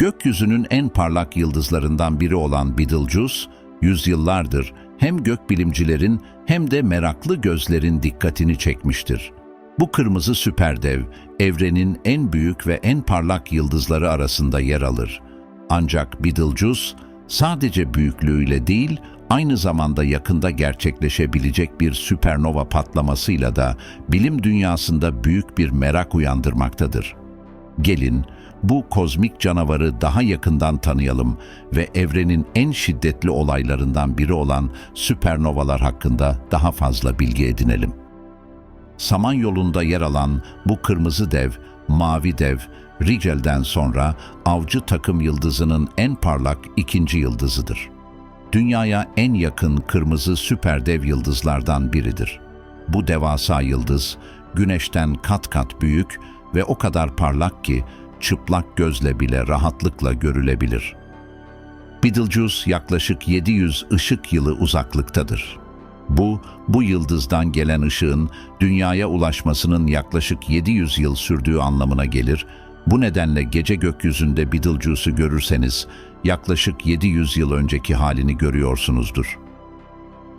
Gökyüzünün en parlak yıldızlarından biri olan Betelgeuse, yüzyıllardır hem gökbilimcilerin hem de meraklı gözlerin dikkatini çekmiştir. Bu kırmızı süperdev, evrenin en büyük ve en parlak yıldızları arasında yer alır. Ancak Betelgeuse, sadece büyüklüğüyle değil, aynı zamanda yakında gerçekleşebilecek bir süpernova patlamasıyla da bilim dünyasında büyük bir merak uyandırmaktadır. Gelin, bu kozmik canavarı daha yakından tanıyalım ve evrenin en şiddetli olaylarından biri olan süpernovalar hakkında daha fazla bilgi edinelim. Samanyolu'nda yer alan bu kırmızı dev, mavi dev, Rigel'den sonra avcı takım yıldızının en parlak ikinci yıldızıdır. Dünyaya en yakın kırmızı süperdev yıldızlardan biridir. Bu devasa yıldız, Güneş'ten kat kat büyük ve o kadar parlak ki çıplak gözle bile rahatlıkla görülebilir. Betelgeuse yaklaşık 700 ışık yılı uzaklıktadır. Bu, bu yıldızdan gelen ışığın dünyaya ulaşmasının yaklaşık 700 yıl sürdüğü anlamına gelir. Bu nedenle gece gökyüzünde Betelgeuse'u görürseniz yaklaşık 700 yıl önceki halini görüyorsunuzdur.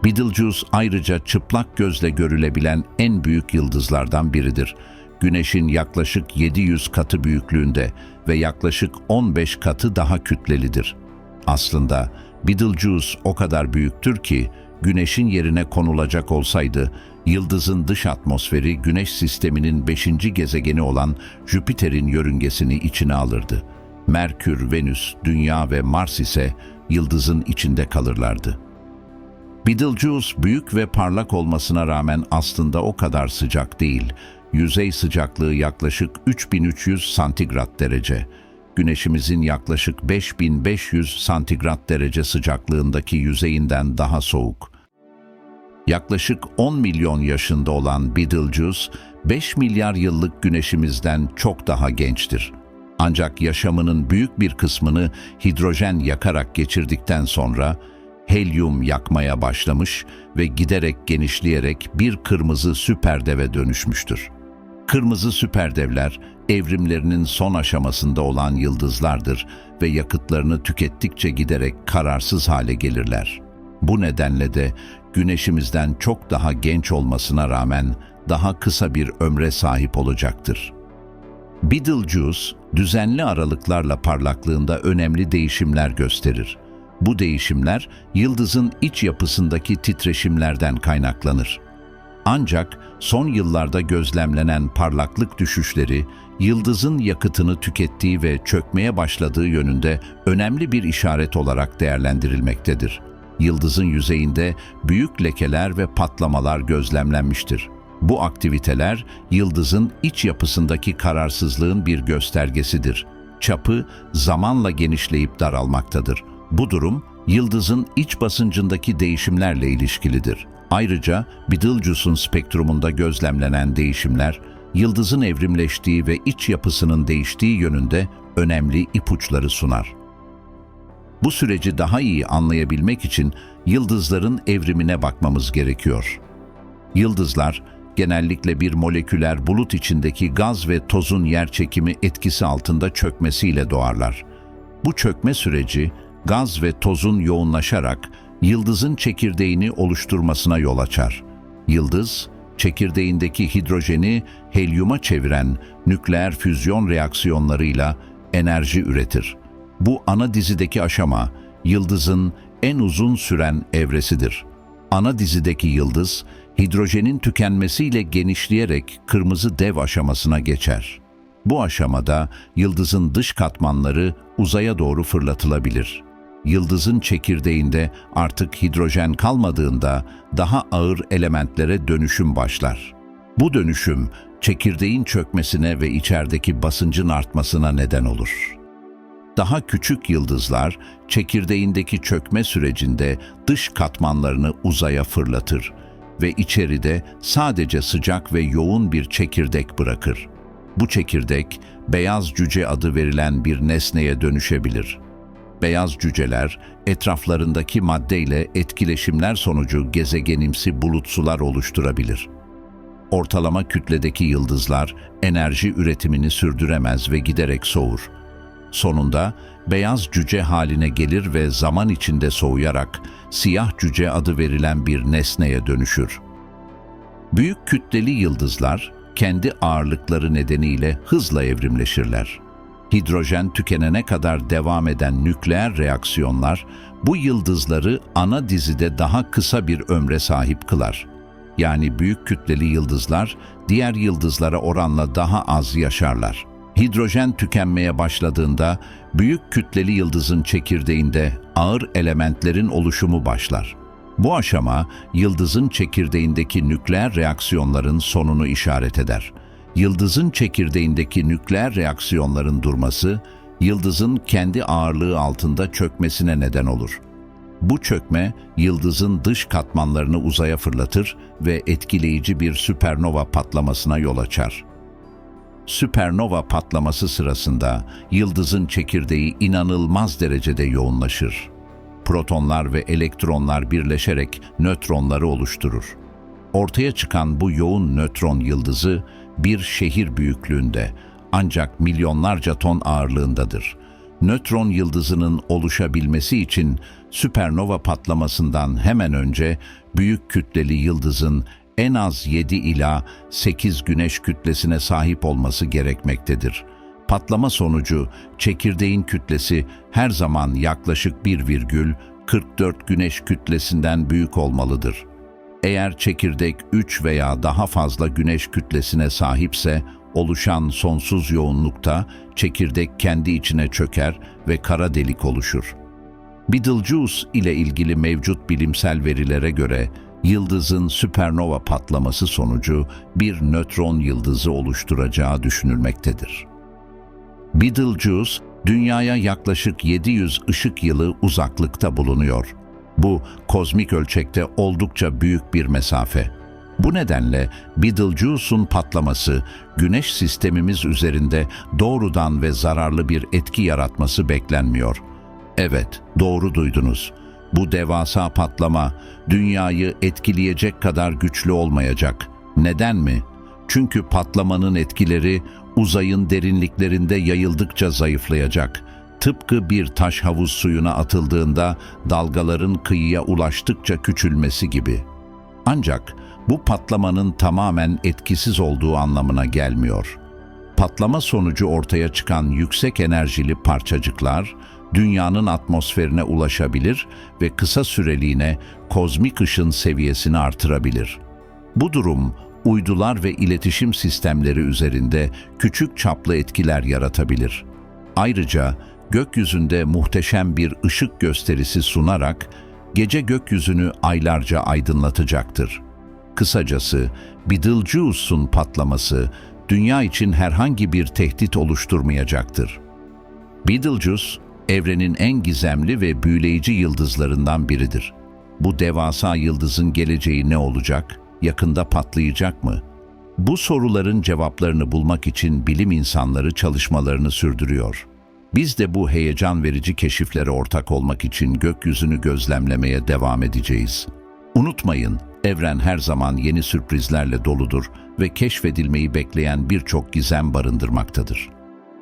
Betelgeuse ayrıca çıplak gözle görülebilen en büyük yıldızlardan biridir. Güneşin yaklaşık 700 katı büyüklüğünde ve yaklaşık 15 katı daha kütlelidir. Aslında Betelgeuse o kadar büyüktür ki Güneş'in yerine konulacak olsaydı, yıldızın dış atmosferi Güneş sisteminin 5. gezegeni olan Jüpiter'in yörüngesini içine alırdı. Merkür, Venüs, Dünya ve Mars ise yıldızın içinde kalırlardı. Betelgeuse büyük ve parlak olmasına rağmen aslında o kadar sıcak değil. Yüzey sıcaklığı yaklaşık 3300 santigrat derece. Güneşimizin yaklaşık 5500 santigrat derece sıcaklığındaki yüzeyinden daha soğuk. Yaklaşık 10 milyon yaşında olan Betelgeuse, 5 milyar yıllık güneşimizden çok daha gençtir. Ancak yaşamının büyük bir kısmını hidrojen yakarak geçirdikten sonra helyum yakmaya başlamış ve giderek genişleyerek bir kırmızı süperdeve dönüşmüştür. Kırmızı süperdevler evrimlerinin son aşamasında olan yıldızlardır ve yakıtlarını tükettikçe giderek kararsız hale gelirler. Bu nedenle de güneşimizden çok daha genç olmasına rağmen daha kısa bir ömre sahip olacaktır. Betelgeuse, düzenli aralıklarla parlaklığında önemli değişimler gösterir. Bu değişimler, yıldızın iç yapısındaki titreşimlerden kaynaklanır. Ancak son yıllarda gözlemlenen parlaklık düşüşleri, yıldızın yakıtını tükettiği ve çökmeye başladığı yönünde önemli bir işaret olarak değerlendirilmektedir. Yıldızın yüzeyinde büyük lekeler ve patlamalar gözlemlenmiştir. Bu aktiviteler, yıldızın iç yapısındaki kararsızlığın bir göstergesidir. Çapı zamanla genişleyip daralmaktadır. Bu durum, yıldızın iç basıncındaki değişimlerle ilişkilidir. Ayrıca Betelgeuse'un spektrumunda gözlemlenen değişimler, yıldızın evrimleştiği ve iç yapısının değiştiği yönünde önemli ipuçları sunar. Bu süreci daha iyi anlayabilmek için yıldızların evrimine bakmamız gerekiyor. Yıldızlar, genellikle bir moleküler bulut içindeki gaz ve tozun yerçekimi etkisi altında çökmesiyle doğarlar. Bu çökme süreci, gaz ve tozun yoğunlaşarak yıldızın çekirdeğini oluşturmasına yol açar. Yıldız, çekirdeğindeki hidrojeni helyuma çeviren nükleer füzyon reaksiyonlarıyla enerji üretir. Bu ana dizideki aşama, yıldızın en uzun süren evresidir. Ana dizideki yıldız, hidrojenin tükenmesiyle genişleyerek kırmızı dev aşamasına geçer. Bu aşamada yıldızın dış katmanları uzaya doğru fırlatılabilir. Yıldızın çekirdeğinde artık hidrojen kalmadığında daha ağır elementlere dönüşüm başlar. Bu dönüşüm çekirdeğin çökmesine ve içerideki basıncın artmasına neden olur. Daha küçük yıldızlar çekirdeğindeki çökme sürecinde dış katmanlarını uzaya fırlatır ve içeride sadece sıcak ve yoğun bir çekirdek bırakır. Bu çekirdek beyaz cüce adı verilen bir nesneye dönüşebilir. Beyaz cüceler etraflarındaki maddeyle etkileşimler sonucu gezegenimsi bulutsular oluşturabilir. Ortalama kütledeki yıldızlar enerji üretimini sürdüremez ve giderek soğur. Sonunda beyaz cüce haline gelir ve zaman içinde soğuyarak siyah cüce adı verilen bir nesneye dönüşür. Büyük kütleli yıldızlar kendi ağırlıkları nedeniyle hızla evrimleşirler. Hidrojen tükenene kadar devam eden nükleer reaksiyonlar bu yıldızları ana dizide daha kısa bir ömre sahip kılar. Yani büyük kütleli yıldızlar diğer yıldızlara oranla daha az yaşarlar. Hidrojen tükenmeye başladığında büyük kütleli yıldızın çekirdeğinde ağır elementlerin oluşumu başlar. Bu aşama yıldızın çekirdeğindeki nükleer reaksiyonların sonunu işaret eder. Yıldızın çekirdeğindeki nükleer reaksiyonların durması, yıldızın kendi ağırlığı altında çökmesine neden olur. Bu çökme, yıldızın dış katmanlarını uzaya fırlatır ve etkileyici bir süpernova patlamasına yol açar. Süpernova patlaması sırasında yıldızın çekirdeği inanılmaz derecede yoğunlaşır. Protonlar ve elektronlar birleşerek nötronları oluşturur. Ortaya çıkan bu yoğun nötron yıldızı bir şehir büyüklüğünde ancak milyonlarca ton ağırlığındadır. Nötron yıldızının oluşabilmesi için süpernova patlamasından hemen önce büyük kütleli yıldızın en az 7 ila 8 güneş kütlesine sahip olması gerekmektedir. Patlama sonucu çekirdeğin kütlesi her zaman yaklaşık 1,44 güneş kütlesinden büyük olmalıdır. Eğer çekirdek 3 veya daha fazla güneş kütlesine sahipse, oluşan sonsuz yoğunlukta çekirdek kendi içine çöker ve kara delik oluşur. Betelgeuse ile ilgili mevcut bilimsel verilere göre yıldızın süpernova patlaması sonucu bir nötron yıldızı oluşturacağı düşünülmektedir. Betelgeuse, dünyaya yaklaşık 700 ışık yılı uzaklıkta bulunuyor. Bu, kozmik ölçekte oldukça büyük bir mesafe. Bu nedenle Betelgeuse'un patlaması, güneş sistemimiz üzerinde doğrudan ve zararlı bir etki yaratması beklenmiyor. Evet, doğru duydunuz. Bu devasa patlama, dünyayı etkileyecek kadar güçlü olmayacak. Neden mi? Çünkü patlamanın etkileri uzayın derinliklerinde yayıldıkça zayıflayacak. Tıpkı bir taş havuz suyuna atıldığında dalgaların kıyıya ulaştıkça küçülmesi gibi. Ancak bu patlamanın tamamen etkisiz olduğu anlamına gelmiyor. Patlama sonucu ortaya çıkan yüksek enerjili parçacıklar, dünyanın atmosferine ulaşabilir ve kısa süreliğine kozmik ışın seviyesini artırabilir. Bu durum, uydular ve iletişim sistemleri üzerinde küçük çaplı etkiler yaratabilir. Ayrıca gökyüzünde muhteşem bir ışık gösterisi sunarak gece gökyüzünü aylarca aydınlatacaktır. Kısacası Betelgeuse'un patlaması dünya için herhangi bir tehdit oluşturmayacaktır. Betelgeuse, evrenin en gizemli ve büyüleyici yıldızlarından biridir. Bu devasa yıldızın geleceği ne olacak? Yakında patlayacak mı? Bu soruların cevaplarını bulmak için bilim insanları çalışmalarını sürdürüyor. Biz de bu heyecan verici keşiflere ortak olmak için gökyüzünü gözlemlemeye devam edeceğiz. Unutmayın, evren her zaman yeni sürprizlerle doludur ve keşfedilmeyi bekleyen birçok gizem barındırmaktadır.